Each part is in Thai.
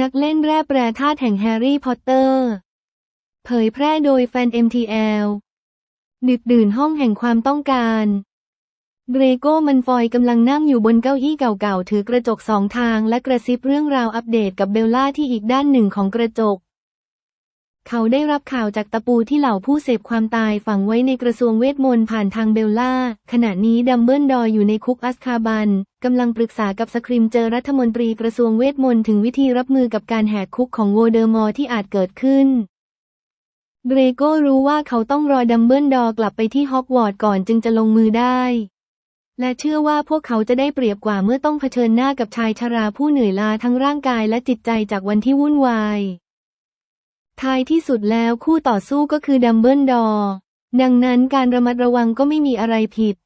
นักเล่นแร่แปรธาตุแห่งแฮร์รี่พอตเตอร์ เผยแพร่โดยแฟน MTL ดึกดื่นห้องแห่งความต้องการเดรโก้มันฟอยกำลังนั่งอยู่บนเก้าอี้เก่าๆ ถือกระจกสองทางและกระซิบเรื่องราวอัปเดตกับเบลล่าที่อีกด้านหนึ่งของกระจก เขาได้รับข่าวจากตะปูที่เหล่าผู้เสพความตายฝังไว้ในกระทรวงเวทมนต์ผ่านทางเบลล่า ขณะนี้ดัมเบิลดอร์อยู่ในคุกอัสคาบันกำลังปรึกษากับสคริมเจอรัฐมนตรีกระทรวงเวทมนต์ถึงวิธีรับมือกับการแหกคุกของโวเดอร์มอร์ที่อาจเกิดขึ้น เดรโก้รู้ว่าเขาต้องรอดัมเบิลดอร์กลับไปที่ฮอกวอตส์ก่อนจึงจะลงมือได้ และเชื่อว่าพวกเขาจะได้เปรียบกว่าเมื่อต้องเผชิญหน้ากับชายชราผู้เหนื่อยล้าทั้งร่างกายและจิตใจจากวันที่วุ่นวาย ท้ายที่สุดแล้วคู่ต่อสู้ก็คือดัมเบิลดอร์ดังนั้นการระมัดระวังก็ไม่มีอะไรผิด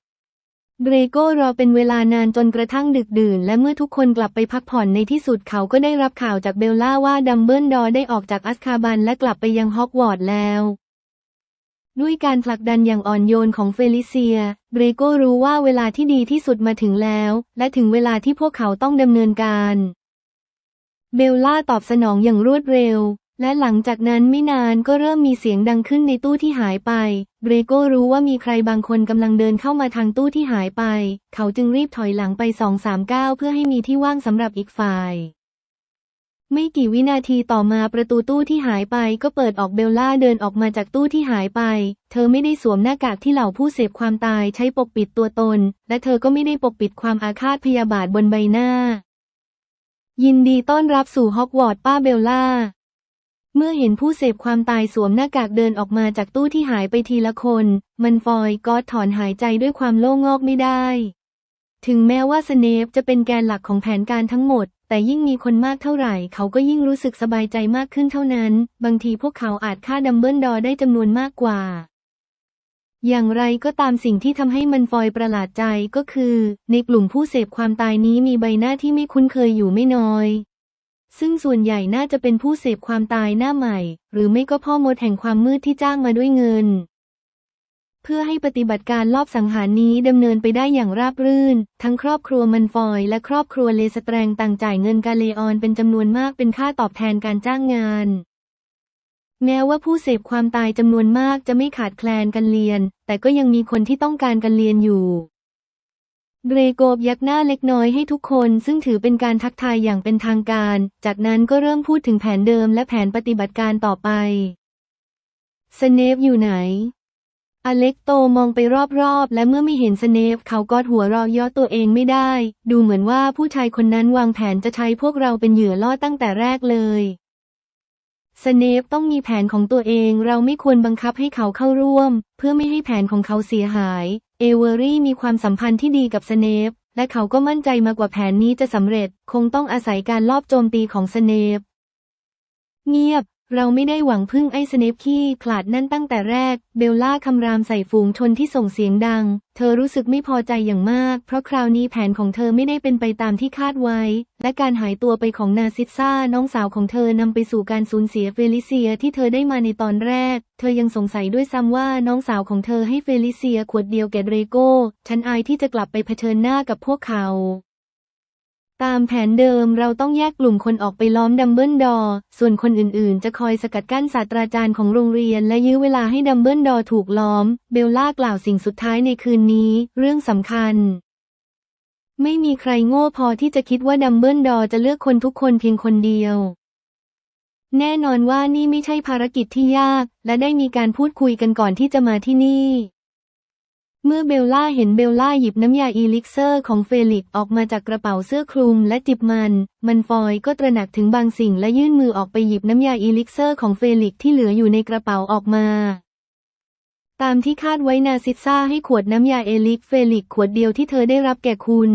เดรโก้รอเป็นเวลานานจนกระทั่งดึกดื่น และเมื่อทุกคนกลับไปพักผ่อนในที่สุดเขาก็ได้รับข่าวจากเบลล่าว่าดัมเบิลดอร์ได้ออกจากอัสคาบันและกลับไปยังฮอกวอตส์แล้วด้วยการผลักดันอย่างอ่อนโยนของเฟลิเซียเดรโก้รู้ว่าเวลาที่ดีที่สุดมาถึงแล้ว และถึงเวลาที่พวกเขาต้องดำเนินการ เบลล่าตอบสนองอย่างรวดเร็ว และหลังจากนั้นไม่นานก็เริ่มมีเสียงดังขึ้นในตู้ที่หายไป เบรโก้รู้ว่ามีใครบางคนกำลังเดินเข้ามาทางตู้ที่หายไป เขาจึงรีบถอยหลังไปสองสามก้าวเพื่อให้มีที่ว่างสำหรับอีกฝ่าย ไม่กี่วินาทีต่อมาประตูตู้ที่หายไปก็เปิดออกเบลล่าเดินออกมาจากตู้ที่หายไป เธอไม่ได้สวมหน้ากากที่เหล่าผู้เสพความตายใช้ปกปิดตัวตน และเธอก็ไม่ได้ปกปิดความอาฆาตพยาบาทบนใบหน้า ยินดีต้อนรับสู่ฮอกวอตส์ป้าเบลล่า เมื่อเห็นผู้เสพความตายสวมหน้ากากเดินออกมาจากตู้ที่หายไปทีละคน มันฟอยก็ถอนหายใจด้วยความโล่งงอกไม่ได้ ถึงแม้ว่าสเนปจะเป็นแกนหลักของแผนการทั้งหมด แต่ยิ่งมีคนมากเท่าไหร่ เขาก็ยิ่งรู้สึกสบายใจมากขึ้นเท่านั้น บางทีพวกเขาอาจฆ่าดัมเบิลดอร์ได้จำนวนมากกว่า อย่างไรก็ตามสิ่งที่ทำให้มันฟอยประหลาดใจก็คือ ในกลุ่มผู้เสพความตายนี้มีใบหน้าที่ไม่คุ้นเคยอยู่ไม่น้อย ซึ่งส่วนใหญ่น่าจะเป็นผู้เสพความตายหน้าใหม่ หรือไม่ก็พ่อมดแห่งความมืดที่จ้างมาด้วยเงิน เพื่อให้ปฏิบัติการลอบสังหารนี้ดำเนินไปได้อย่างราบรื่น ทั้งครอบครัวมันฟอยและครอบครัวเลสแตรงต่างจ่ายเงินกาเลออนเป็นจำนวนมากเป็นค่าตอบแทนการจ้างงานแม้ว่าผู้เสพความตายจำนวนมากจะไม่ขาดแคลนกันเรียน แต่ก็ยังมีคนที่ต้องการกันเรียนอยู่ เดรโกบยักหน้าเล็กน้อยให้ทุกคนซึ่งถือเป็นการทักทายอย่างเป็นทางการ จากนั้นก็เริ่มพูดถึงแผนเดิมและแผนปฏิบัติการต่อไป สเนปอยู่ไหน อเล็กโตมองไปรอบๆ และเมื่อไม่เห็นสเนปเขาก็หัวเราะย่อตัวเองไม่ได้ ดูเหมือนว่าผู้ชายคนนั้นวางแผนจะใช้พวกเราเป็นเหยื่อล่อตั้งแต่แรกเลย สเนปต้องมีแผนของตัวเองเราไม่ควรบังคับให้เขาเข้าร่วม เพื่อไม่ให้แผนของเขาเสียหาย เอเวอรี่มีความสัมพันธ์ที่ดีกับสเนปและเขาก็มั่นใจมากกว่าแผนนี้จะสำเร็จ คงต้องอาศัยการลอบโจมตีของสเนปเงียบ เราไม่ได้หวังพึ่งไอ้สเนปขี้ขลาดนั่นตั้งแต่แรก เบลล่าคำรามใส่ฝูงชนที่ส่งเสียงดัง เธอรู้สึกไม่พอใจอย่างมาก เพราะคราวนี้แผนของเธอไม่ได้เป็นไปตามที่คาดไว้ และการหายตัวไปของนาซิสซาน้องสาวของเธอนำไปสู่การสูญเสียเฟลิเซียที่เธอได้มาในตอนแรก เธอยังสงสัยด้วยซ้ำว่าน้องสาวของเธอให้เฟลิเซียขวดเดียวแก่เดรโก้ฉันอายที่จะกลับไปเผชิญหน้ากับพวกเขา ตามแผนเดิมเราต้องแยกกลุ่มคนออกไปล้อมดัมเบิลดอร์ ส่วนคนอื่นๆ จะคอยสกัดกั้นศาสตราจารย์ของโรงเรียนและยื้อเวลาให้ดัมเบิลดอร์ถูกล้อม เบลล่ากล่าวสิ่งสุดท้ายในคืนนี้ เรื่องสำคัญ ไม่มีใครโง่พอที่จะคิดว่าดัมเบิลดอร์จะเลือกคนทุกคนเพียงคนเดียว แน่นอนว่านี่ไม่ใช่ภารกิจที่ยาก และได้มีการพูดคุยกันก่อนที่จะมาที่นี่ เมื่อเบลล่าเห็นเบลล่าหยิบน้ำยาอีลิกเซอร์ของเฟลิกออกมาจากกระเป๋าเสื้อคลุมและจิบมัน มันฟอยก็ตระหนักถึงบางสิ่งและยื่นมือออกไปหยิบน้ำยาอีลิกเซอร์ของเฟลิกที่เหลืออยู่ในกระเป๋าออกมา ตามที่คาดไว้นาซิสซาให้ขวดน้ำยาเอลิกเฟลิกขวดเดียวที่เธอได้รับแก่คุณ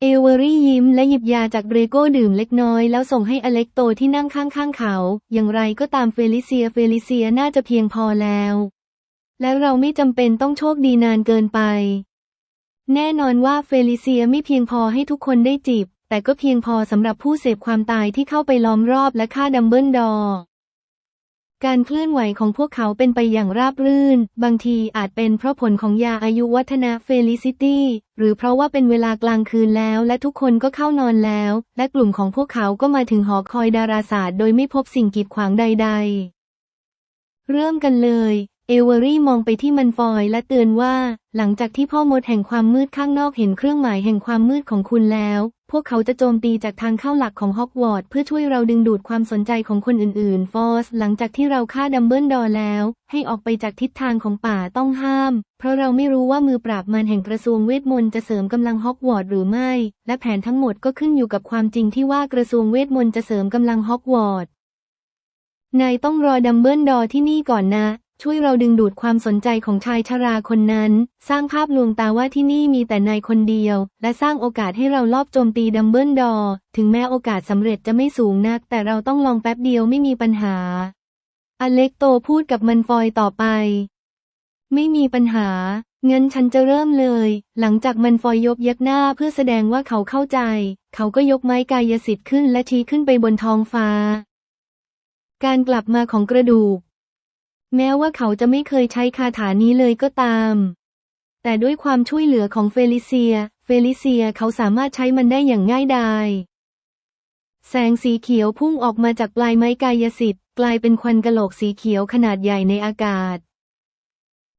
เอเวอรี่ยิ้มและหยิบยาจากเบรโก้ดื่มเล็กน้อยแล้วส่งให้อเล็กโตที่นั่งข้างๆเขา อย่างไรก็ตามเฟลิเซียเฟลิเซียน่าจะเพียงพอแล้ว และเราไม่จำเป็นต้องโชคดีนานเกินไป แน่นอนว่าเฟลิเซียไม่เพียงพอให้ทุกคนได้จีบ แต่ก็เพียงพอสำหรับผู้เสพความตายที่เข้าไปล้อมรอบและฆ่าดัมเบิลดอร์การเคลื่อนไหวของพวกเขาเป็นไปอย่างราบรื่น บางทีอาจเป็นเพราะผลของยาอายุวัฒนะเฟลิซิตี้ หรือเพราะว่าเป็นเวลากลางคืนแล้วและทุกคนก็เข้านอนแล้ว และกลุ่มของพวกเขาก็มาถึงหอคอยดาราศาสตร์ โดยไม่พบสิ่งกีดขวางใด ๆ เริ่มกันเลย เอเวอรี่มองไปที่มันฟอยและเตือนว่า หลังจากที่พ่อมดแห่งความมืดข้างนอกเห็นเครื่องหมายแห่งความมืดของคุณแล้ว พวกเขาจะโจมตีจากทางเข้าหลักของฮอกวอตส์เพื่อช่วยเราดึงดูดความสนใจของคนอื่นๆ ฟอส หลังจากที่เราฆ่าดัมเบิลดอร์แล้ว ให้ออกไปจากทิศทางของป่าต้องห้าม เพราะเราไม่รู้ว่ามือปราบมารแห่งกระทรวงเวทมนต์จะเสริมกำลังฮอกวอตส์หรือไม่ และแผนทั้งหมดก็ขึ้นอยู่กับความจริงที่ว่ากระทรวงเวทมนต์จะเสริมกำลังฮอกวอตส์นายต้องรอดัมเบิลดอร์ที่นี่ก่อนนะ ช่วยเราดึงดูดความสนใจของชายชราคนนั้น สร้างภาพลวงตาว่าที่นี่มีแต่นายคนเดียว และสร้างโอกาสให้เราลอบโจมตีดัมเบิลดอร์ถึงแม้โอกาสสำเร็จจะไม่สูงนัก แต่เราต้องลองแป๊บเดียวไม่มีปัญหา อเล็กโตพูดกับมันฟอยต่อไป ไม่มีปัญหา งั้นฉันจะเริ่มเลย หลังจากมันฟอยยกยักหน้าเพื่อแสดงว่าเขาเข้าใจ เขาก็ยกไม้กายสิทธิ์ขึ้นและชี้ขึ้นไปบนท้องฟ้า การกลับมาของกระดูก แม้ว่าเขาจะไม่เคยใช้คาถานี้เลยก็ตาม แต่ด้วยความช่วยเหลือของเฟลิเซีย เฟลิเซียเขาสามารถใช้มันได้อย่างง่ายดายแสงสีเขียวพุ่งออกมาจากปลายไม้กายสิทธิ์กลายเป็นควันกะโหลกสีเขียวขนาดใหญ่ในอากาศ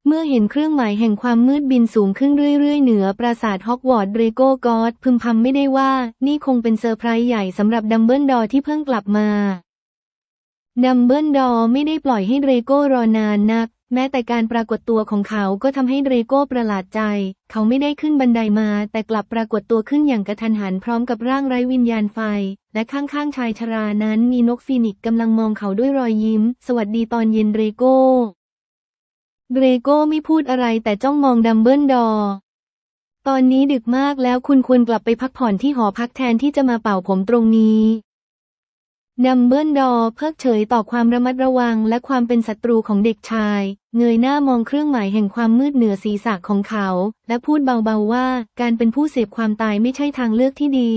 เมื่อเห็นเครื่องหมายแห่งความมืดบินสูงขึ้นเรื่อย ๆ เหนือปราสาทฮอกวอตส์เรโกกอดพึมพำไม่ได้ว่า นี่คงเป็นเซอร์ไพรส์ใหญ่สำหรับดัมเบิลดอร์ที่เพิ่งกลับมา ดัมเบิลดอร์ไม่ได้ปล่อยให้เดรโก้รอนานนัก แม้แต่การปรากฏตัวของเขาก็ทำให้เดรโก้ประหลาดใจ เขาไม่ได้ขึ้นบันไดมา แต่กลับปรากฏตัวขึ้นอย่างกระทันหันพร้อมกับร่างไร้วิญญาณไฟ และข้างๆชายชรานั้นมีนกฟีนิกซ์กำลังมองเขาด้วยรอยยิ้ม สวัสดีตอนเย็นเดรโก้เดรโก้ไม่พูดอะไรแต่จ้องมองดัมเบิลดอร์ตอนนี้ดึกมากแล้วคุณควรกลับไปพักผ่อนที่หอพักแทนที่จะมาเป่าผมตรงนี้ ดัมเบิลดอเพิกเฉยต่อความระมัดระวังและความเป็นศัตรูของเด็กชาย เงยหน้ามองเครื่องหมายแห่งความมืดเหนือศีรษะของเขา และพูดเบาๆว่า การเป็นผู้เสพความตายไม่ใช่ทางเลือกที่ดี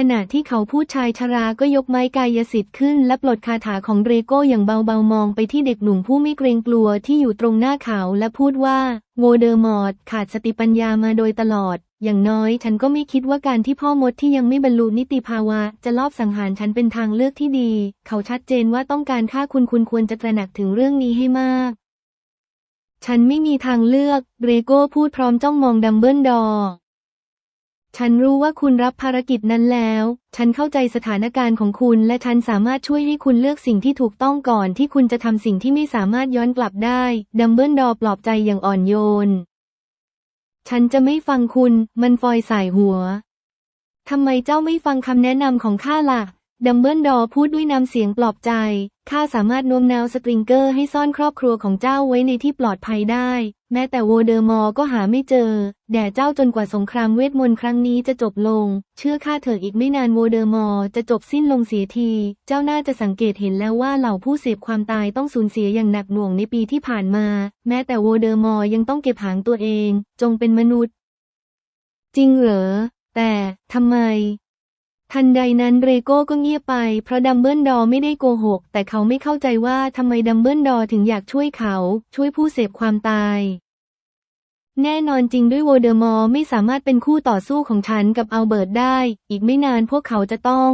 ขณะที่เขาพูดชายชราก็ยกไม้กายสิทธิ์ขึ้น และปลดคาถาของเรโก้อย่างเบาๆมองไปที่เด็กหนุ่มผู้ไม่เกรงกลัวที่อยู่ตรงหน้าเขาและพูดว่าโวเดอร์มอร์ดขาดสติปัญญามาโดยตลอด อย่างน้อยฉันก็ไม่คิดว่าการที่พ่อมดที่ยังไม่บรรลุนิติภาวะ จะลอบสังหารฉันเป็นทางเลือกที่ดี เขาชัดเจนว่าต้องการฆ่าคุณคุณควรจะตระหนักถึงเรื่องนี้ให้มากฉันไม่มีทางเลือก เรโก้พูดพร้อมจ้องมองดัมเบิลดอร์ ฉันรู้ว่าคุณรับภารกิจนั้นแล้ว ฉันเข้าใจสถานการณ์ของคุณและฉันสามารถช่วยให้คุณเลือกสิ่งที่ถูกต้องก่อนที่คุณจะทำสิ่งที่ไม่สามารถย้อนกลับได้ ดัมเบิลดอร์ปลอบใจอย่างอ่อนโยน ฉันจะไม่ฟังคุณ มันฟอยสายหัว ทำไมเจ้าไม่ฟังคำแนะนำของข้าล่ะ ดัมเบิลดอร์พูดด้วยน้ำเสียงปลอบใจ ข้าสามารถโน้มน้าวสตริงเกอร์ให้ซ่อนครอบครัวของเจ้าไว้ในที่ปลอดภัยได้ แม้แต่โวเดอร์มอร์ก็หาไม่เจอ แด่เจ้าจนกว่าสงครามเวทมนต์ครั้งนี้จะจบลง เชื่อข้าเถอะอีกไม่นานโวเดอร์มอร์จะจบสิ้นลงเสียที เจ้าน่าจะสังเกตเห็นแล้วว่าเหล่าผู้เสพความตายต้องสูญเสียอย่างหนักหน่วงในปีที่ผ่านมา แม้แต่โวเดอร์มอร์ยังต้องเก็บหางตัวเอง จงเป็นมนุษย์ จริงเหรอ แต่ทำไม ทันใดนั้นเรโก้ก็เงียบไป เพราะดัมเบิลดอร์ไม่ได้โกหก แต่เขาไม่เข้าใจว่าทำไมดัมเบิลดอร์ถึงอยากช่วยเขา ช่วยผู้เสพความตาย แน่นอนจริงด้วยโวเดอร์มอร์ไม่สามารถเป็นคู่ต่อสู้ของฉันกับอัลเบิร์ตได้ อีกไม่นานพวกเขาจะต้อง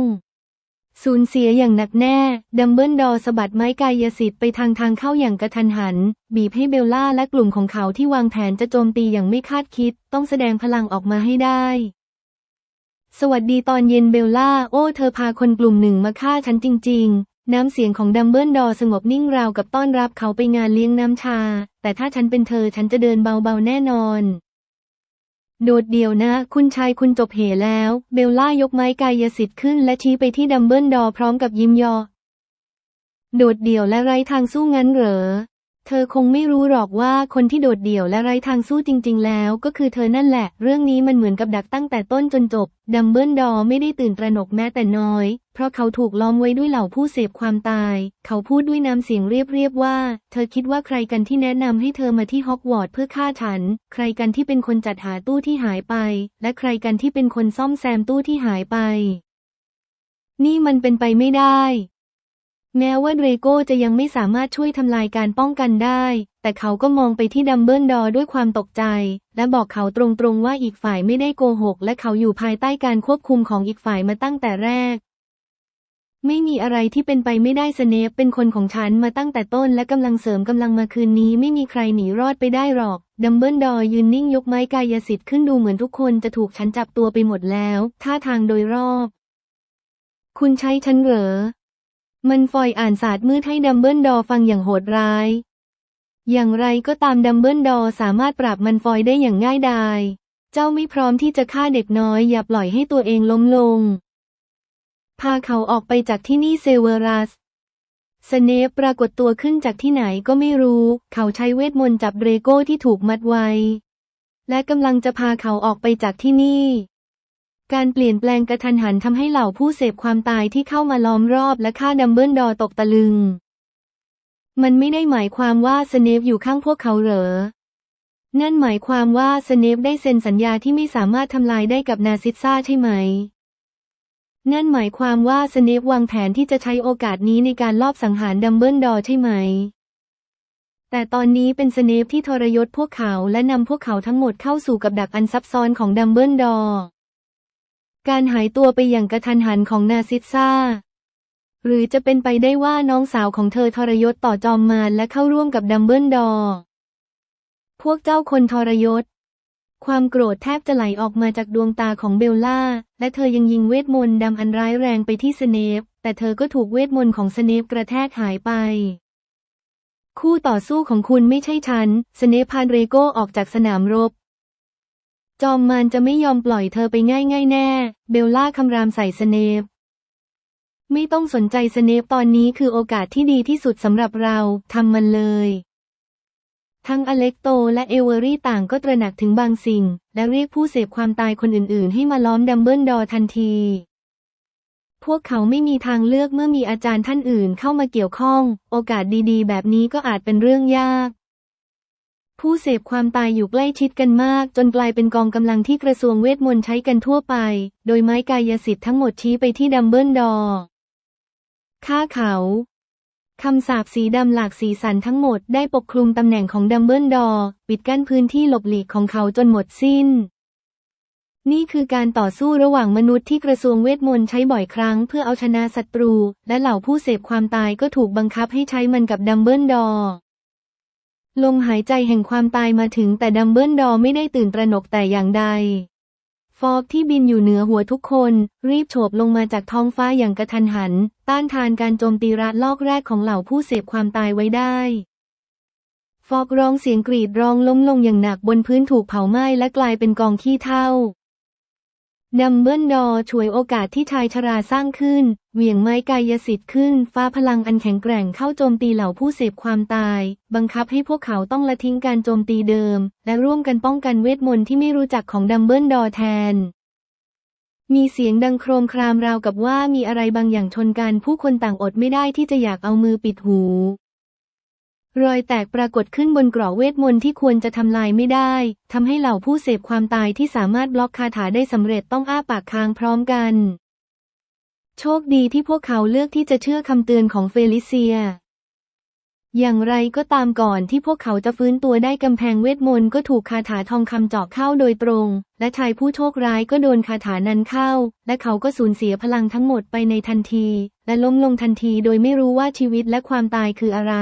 สูญเสียอย่างหนักแน่ ดัมเบิลดอร์สะบัดไม้กายสิทธิ์ไปทางทางเข้าอย่างกระทันหัน บีบให้เบลล่าและกลุ่มของเขาที่วางแผนจะโจมตีอย่างไม่คาดคิด ต้องแสดงพลังออกมาให้ได้ สวัสดีตอนเย็นเบลล่า โอ้ เธอพาคนกลุ่มหนึ่งมาฆ่าฉันจริง ๆ น้ำเสียงของดัมเบิลดอร์สงบนิ่งราวกับต้อนรับเขาไปงานเลี้ยงน้ำชา แต่ถ้าฉันเป็นเธอฉันจะเดินเบาๆแน่นอน โดดเดี่ยวนะ คุณชายคุณจบเหแล้ว เบลล่ายกไม้กายสิทธิ์ขึ้นและชี้ไปที่ดัมเบิลดอร์พร้อมกับยิ้มยอ โดดเดี่ยวและไร้ทางสู้งั้นเหรอ เธอคงไม่รู้หรอกว่าคนที่โดดเดี่ยวและไร้ทางสู้จริง ๆ แล้ว ก็คือเธอนั่นแหละ เรื่องนี้มันเหมือนกับดักตั้งแต่ต้นจนจบ ดัมเบิลดอร์ไม่ได้ตื่นตระหนกแม้แต่น้อย เพราะเขาถูกล้อมไว้ด้วยเหล่าผู้เสพความตาย เขาพูดด้วยน้ำเสียงเรียบ ๆ ว่า เธอคิดว่าใครกันที่แนะนำให้เธอมาที่ฮอกวอตส์เพื่อฆ่าฉัน ใครกันที่เป็นคนจัดหาตู้ที่หายไป และใครกันที่เป็นคนซ่อมแซมตู้ที่หายไป นี่มันเป็นไปไม่ได้ แม้ว่าเดรโก้จะยังไม่สามารถช่วยทำลายการป้องกันได้ แต่เขาก็มองไปที่ดัมเบิลดอร์ด้วยความตกใจ และบอกเขาตรงๆว่าอีกฝ่ายไม่ได้โกหก และเขาอยู่ภายใต้การควบคุมของอีกฝ่ายมาตั้งแต่แรก ไม่มีอะไรที่เป็นไปไม่ได้สเนปเป็นคนของฉันมาตั้งแต่ต้นและกำลังเสริมกำลังมาคืนนี้ไม่มีใครหนีรอดไปได้หรอก ดัมเบิลดอร์ยืนนิ่งยกไม้กายสิทธิ์ขึ้นดูเหมือนทุกคนจะถูกฉันจับตัวไปหมดแล้ว ท่าทางโดยรอบ คุณใช้ฉันเหรอ มันฟอยอ่านศาสตร์มืดให้ดัมเบิลดอร์ฟังอย่างโหดร้าย อย่างไรก็ตามดัมเบิลดอร์สามารถปราบมันฟอยได้อย่างง่ายดาย เจ้าไม่พร้อมที่จะฆ่าเด็กน้อยอย่าปล่อยให้ตัวเองล้มลง พาเขาออกไปจากที่นี่เซเวอรัสสเนปปรากฏตัวขึ้นจากที่ไหนก็ไม่รู้ เขาใช้เวทมนต์จับเรโก้ที่ถูกมัดไว้ และกำลังจะพาเขาออกไปจากที่นี่ การเปลี่ยนแปลงกระทันหันทำให้เหล่าผู้เสพความตายที่เข้ามาล้อมรอบและฆ่าดัมเบิลดอร์ตกตะลึง มันไม่ได้หมายความว่าสเนปอยู่ข้างพวกเขาเหรอ นั่นหมายความว่าสเนปได้เซ็นสัญญาที่ไม่สามารถทำลายได้กับนาซิสซาใช่ไหม นั่นหมายความว่าสเนปวางแผนที่จะใช้โอกาสนี้ในการลอบสังหารดัมเบิลดอร์ใช่ไหม แต่ตอนนี้เป็นสเนปที่ทรยศพวกเขาและนำพวกเขาทั้งหมดเข้าสู่กับดักอันซับซ้อนของดัมเบิลดอร์ การหายตัวไปอย่างกระทันหันของนาซิสซาหรือจะเป็นไปได้ว่าน้องสาวของเธอทรยศต่อจอมมารและเข้าร่วมกับดัมเบิลดอร์พวกเจ้าคนทรยศ ความโกรธแทบจะไหลออกมาจากดวงตาของเบลล่า และเธอยังยิงเวทมนต์ดำอันร้ายแรงไปที่สเนป แต่เธอก็ถูกเวทมนต์ของสเนปกระแทกหายไป คู่ต่อสู้ของคุณไม่ใช่ฉัน สเนปพานเรโกออกจากสนามรบ จอมมารจะไม่ยอมปล่อยเธอไปง่ายๆแน่ เบลล่าคำรามใส่สเนปไม่ต้องสนใจสเนปตอนนี้คือโอกาสที่ดีที่สุดสำหรับเราทำมันเลย ทั้งอเล็กโตและเอเวอรี่ต่างก็ตระหนักถึงบางสิ่ง และเรียกผู้เสพความตายคนอื่นๆ ให้มาล้อมดัมเบิลดอร์ทันที พวกเขาไม่มีทางเลือกเมื่อมีอาจารย์ท่านอื่นเข้ามาเกี่ยวข้อง โอกาสดีๆ แบบนี้ก็อาจเป็นเรื่องยาก ผู้เสพความตายอยู่ใกล้ชิดกันมาก จนกลายเป็นกองกำลังที่กระทรวงเวทมนต์ใช้กันทั่วไป โดยไม้กายสิทธิ์ทั้งหมดชี้ไปที่ดัมเบิลดอร์ฆ่าเขาคำสาปสีดำหลากสีสันทั้งหมดได้ปกคลุมตำแหน่งของดัมเบิลดอร์ปิดกั้นพื้นที่หลบหลีกของเขาจนหมดสิ้น นี่คือการต่อสู้ระหว่างมนุษย์ที่กระทรวงเวทมนต์ใช้บ่อยครั้งเพื่อเอาชนะศัตรู และเหล่าผู้เสพความตายก็ถูกบังคับให้ใช้มันกับดัมเบิลดอร์ ลมหายใจแห่งความตายมาถึงแต่ดัมเบิลดอร์ไม่ได้ตื่นตระหนกแต่อย่างใด ฟอกที่บินอยู่เหนือหัวทุกคน รีบโฉบลงมาจากท้องฟ้าอย่างกระทันหัน ต้านทานการโจมตีระลอกแรกของเหล่าผู้เสพความตายไว้ได้ ฟอกร้องเสียงกรีดร้องล้มลงอย่างหนักบนพื้นถูกเผาไหม้และกลายเป็นกองขี้เถ้าดัมเบิลดอร์ช่วยโอกาสที่ชายชราสร้างขึ้น เหวี่ยงไม้กายสิทธิ์ขึ้น ฟ้าพลังอันแข็งแกร่งเข้าโจมตีเหล่าผู้เสพความตาย บังคับให้พวกเขาต้องละทิ้งการโจมตีเดิม และร่วมกันป้องกันเวทมนต์ที่ไม่รู้จักของดัมเบิลดอร์แทน มีเสียงดังโครมครามราวกับว่ามีอะไรบางอย่างชนกันผู้คนต่างอดไม่ได้ที่จะอยากเอามือปิดหู รอยแตกปรากฏขึ้นบนกรอบเวทมนต์ที่ควรจะทำลายไม่ได้ทำให้เหล่าผู้เสพความตายที่สามารถบล็อกคาถาได้สำเร็จต้องอ้าปากค้างพร้อมกัน โชคดีที่พวกเขาเลือกที่จะเชื่อคำเตือนของเฟลิเซีย อย่างไรก็ตามก่อนที่พวกเขาจะฟื้นตัวได้กำแพงเวทมนต์ก็ถูกคาถาทองคำเจาะเข้าโดยตรง และชายผู้โชคร้ายก็โดนคาถานั้นเข้า และเขาก็สูญเสียพลังทั้งหมดไปในทันที และล้มลงทันทีโดยไม่รู้ว่าชีวิตและความตายคืออะไร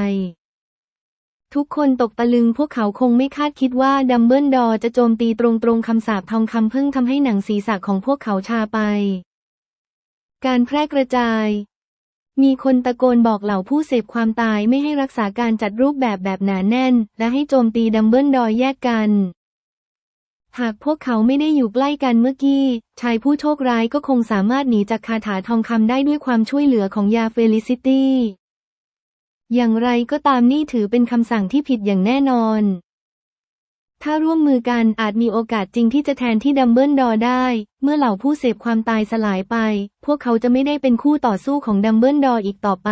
ทุกคนตกตะลึงพวกเขาคงไม่คาดคิดว่าดัมเบิลดอร์จะโจมตีตรงๆคำสาปทองคำเพิ่งทำให้หนังศีรษะของพวกเขาชาไป การแพร่กระจาย มีคนตะโกนบอกเหล่าผู้เสพความตายไม่ให้รักษาการจัดรูปแบบแบบหนาแน่น และให้โจมตีดัมเบิลดอร์แยกกัน หากพวกเขาไม่ได้อยู่ใกล้กันเมื่อกี้ ชายผู้โชคร้ายก็คงสามารถหนีจากคาถาทองคำได้ด้วยความช่วยเหลือของยาเฟลิซิตี้อย่างไรก็ตามนี่ถือเป็นคำสั่งที่ผิดอย่างแน่นอน ถ้าร่วมมือกันอาจมีโอกาสจริงที่จะแทนที่ดัมเบิลดอร์ได้ เมื่อเหล่าผู้เสพความตายสลายไป พวกเขาจะไม่ได้เป็นคู่ต่อสู้ของดัมเบิลดอร์อีกต่อไป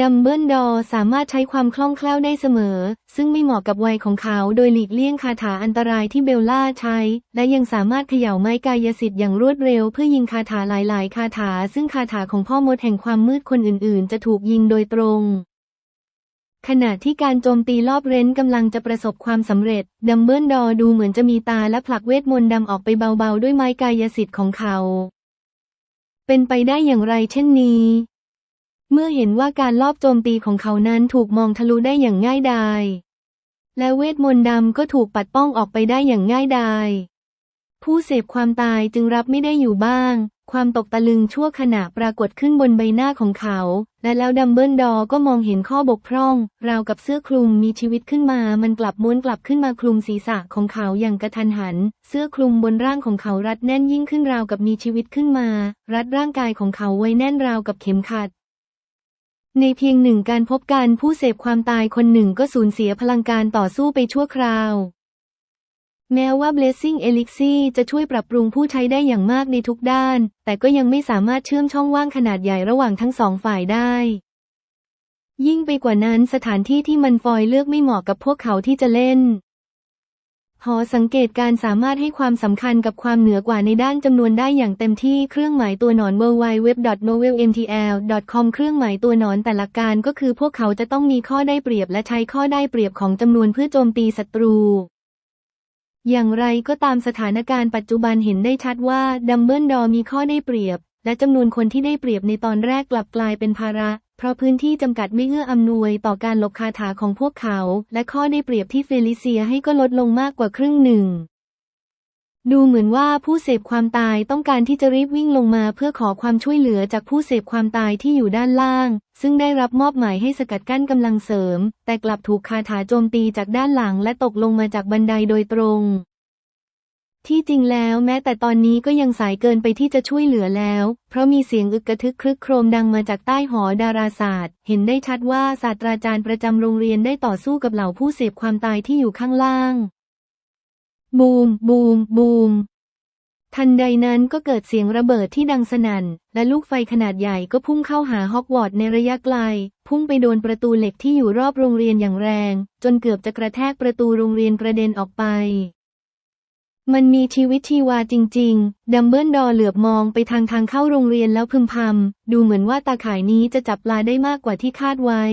ดัมเบิลดอร์สามารถใช้ความคล่องแคล่วได้เสมอ ซึ่งไม่เหมาะกับวัยของเขาโดยหลีกเลี่ยงคาถาอันตรายที่เบลล่าใช้ และยังสามารถเขย่าไม้กายสิทธิ์อย่างรวดเร็วเพื่อยิงคาถาหลาย ๆ คาถา ซึ่งคาถาของพ่อมดแห่งความมืดคนอื่น ๆ จะถูกยิงโดยตรง ขณะที่การโจมตีรอบเร้นกำลังจะประสบความสำเร็จ ดัมเบิลดอร์ดูเหมือนจะมีตาและผลักเวทมนต์ดำออกไปเบาๆ ด้วยไม้กายสิทธิ์ของเขา เป็นไปได้อย่างไรเช่นนี้ เมื่อเห็นว่าการลอบโจมตีของเขานั้นถูกมองทะลุได้อย่างง่ายดาย และเวทมนต์ดำก็ถูกปัดป้องออกไปได้อย่างง่ายดาย ผู้เสพความตายจึงรับไม่ได้อยู่บ้าง ความตกตะลึงชั่วขณะปรากฏขึ้นบนใบหน้าของเขา และแล้วดัมเบิลดอร์ก็มองเห็นข้อบกพร่อง ราวกับเสื้อคลุมมีชีวิตขึ้นมา มันกลับม้วนกลับขึ้นมาคลุมศีรษะของเขาอย่างกระทันหัน เสื้อคลุมบนร่างของเขารัดแน่นยิ่งขึ้นราวกับมีชีวิตขึ้นมา รัดร่างกายของเขาไว้แน่นราวกับเข็มขัดในเพียงหนึ่งการพบกันผู้เสพความตายคนหนึ่งก็สูญเสียพลังการต่อสู้ไปชั่วคราว แม้ว่า Blessing Elixir จะช่วยปรับปรุงผู้ใช้ได้อย่างมากในทุกด้าน แต่ก็ยังไม่สามารถเชื่อมช่องว่างขนาดใหญ่ระหว่างทั้งสองฝ่ายได้ ยิ่งไปกว่านั้นสถานที่ที่มันฟอยเลือกไม่เหมาะกับพวกเขาที่จะเล่น หอสังเกตการสามารถให้ความสำคัญกับความเหนือกว่าในด้านจำนวนได้อย่างเต็มที่เครื่องหมายตัวหนอน w w w n o v e l m t l c o m เครื่องหมายตัวหนอนแต่ละการก็คือพวกเขาจะต้องมีข้อได้เปรียบและใช้ข้อได้เปรียบของจำนวนเพื่อโจมตีศัตรู อย่างไรก็ตามสถานการณ์ปัจจุบันเห็นได้ชัดว่าดัมเบิลดอร์มีข้อได้เปรียบ และจำนวนคนที่ได้เปรียบในตอนแรกกลับกลายเป็นภาระ เพราะพื้นที่จำกัดไม่เอื้ออำนวยต่อการหลบคาถาของพวกเขา และข้อได้เปรียบที่เฟลิเซียให้ก็ลดลงมากกว่าครึ่งหนึ่ง ดูเหมือนว่าผู้เสพความตายต้องการที่จะรีบวิ่งลงมาเพื่อขอความช่วยเหลือจากผู้เสพความตายที่อยู่ด้านล่าง ซึ่งได้รับมอบหมายให้สกัดกั้นกำลังเสริม แต่กลับถูกคาถาโจมตีจากด้านหลังและตกลงมาจากบันไดโดยตรง ที่จริงแล้วแม้แต่ตอนนี้ก็ยังสายเกินไปที่จะช่วยเหลือแล้ว เพราะมีเสียงอึกกระทึกครึกโครมดังมาจากใต้หอดาราศาสตร์ เห็นได้ชัดว่าศาสตราจารย์ประจำโรงเรียนได้ต่อสู้กับเหล่าผู้เสพความตายที่อยู่ข้างล่าง บูม บูม บูม ทันใดนั้นก็เกิดเสียงระเบิดที่ดังสนั่น และลูกไฟขนาดใหญ่ก็พุ่งเข้าหาฮอกวอตส์ในระยะไกล พุ่งไปโดนประตูเหล็กที่อยู่รอบโรงเรียนอย่างแรง จนเกือบจะกระแทกประตูโรงเรียนกระเด็นออกไป มันมีชีวิตชีวาจริง ๆ ดัมเบิลดอร์เหลือบมองไปทางทางเข้าโรงเรียนแล้วพึมพำ ดูเหมือนว่าตาข่ายนี้จะจับปลาได้มากกว่าที่คาดไว้